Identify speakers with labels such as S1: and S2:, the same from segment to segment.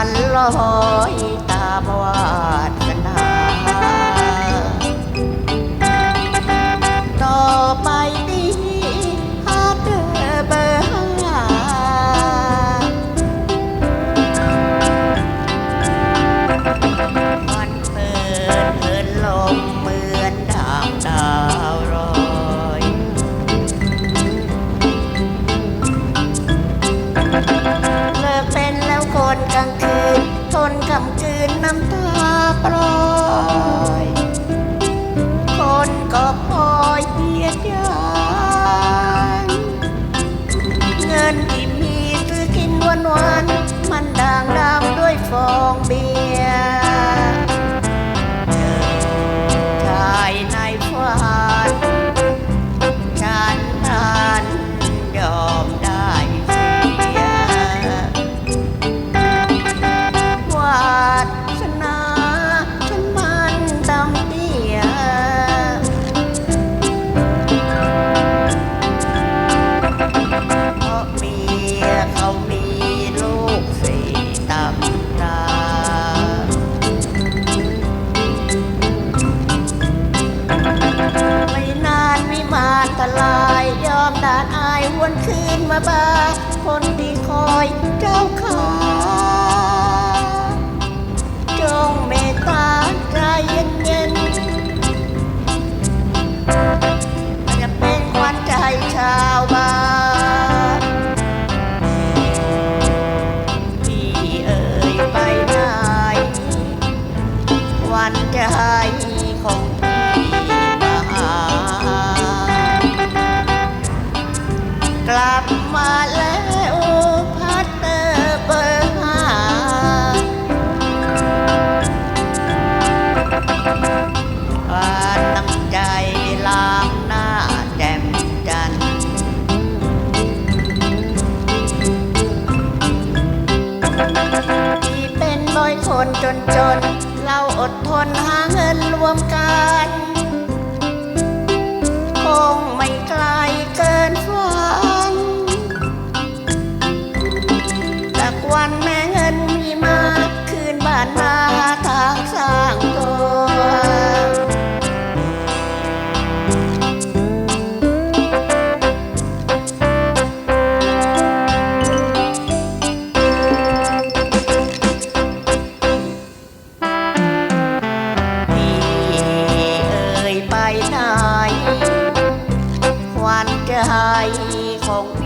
S1: ันลอย น้ำตา วนคืนมาบ้าคนที่คอยเจ้าขา กลับมาแล้วพัดเตอร์เบอร์หาบ้านน้ำใจล้างหน้าแจ่มจันทร์ที่เป็นบอยคนจนจนๆเราอดทนหาเงินรวมกัน คง ใจของ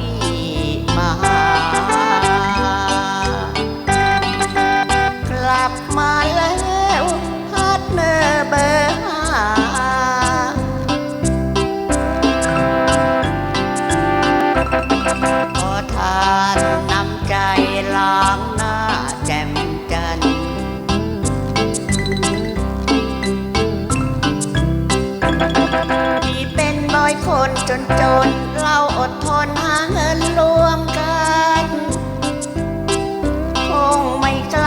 S1: จนจนเราอดทนหาเงินรวมกัน คงไม่ไกล